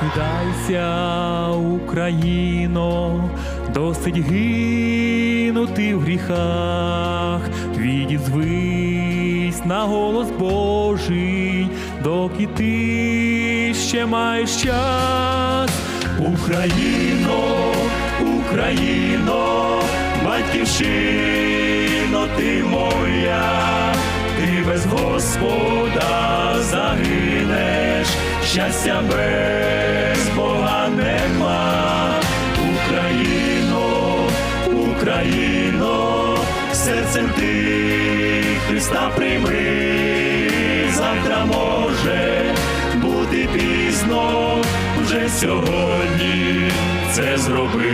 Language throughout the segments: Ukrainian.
Прокидайся, Україно, досить гинути в гріхах, відізвись на голос Божий, доки ти ще маєш час. Україно, Україно, батьківщино ти моя, ти без Господа загинеш, щастя без Бога нема. Україно, Україно, серцем ти Христа прийми, завтра може бути пізно, вже сьогодні це зроби.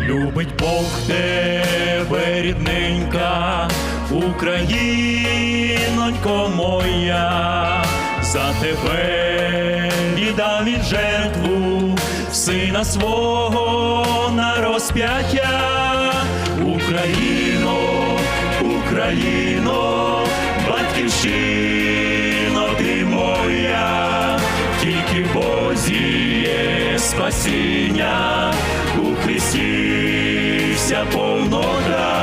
Любить Бог тебе, рідненька, Українонько моя, за тебе віддав він жертву, сина свого на розп'яття. Україно, Україно, батьківщино ти моя, тільки Бозі є спасіння, у Христі вся повнота.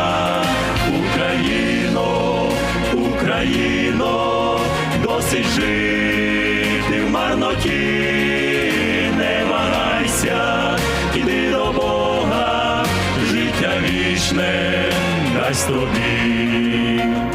Досить жити в марноті, не вагайся, іди до Бога, життя вічне дасть тобі.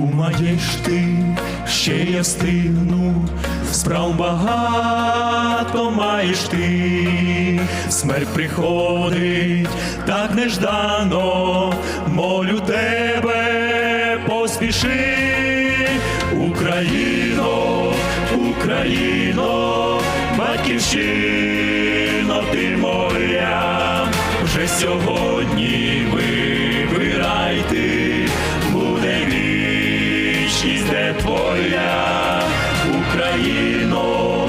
Думаєш ти, ще я встигну, справ багато маєш ти, смерть приходить так неждано, молю тебе, поспіши, Україно, Україно, батьківщино ти моя, вже сьогодні Україно,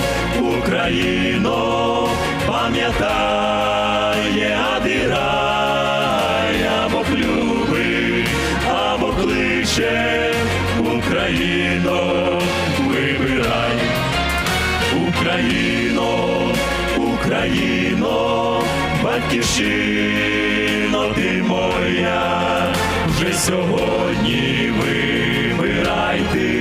Україно, пам'ятай, адирай, або любить, або кличе, Україно, вибирай. Україно, Україно, батьківщино ти моя, вже сьогодні вибирай ти,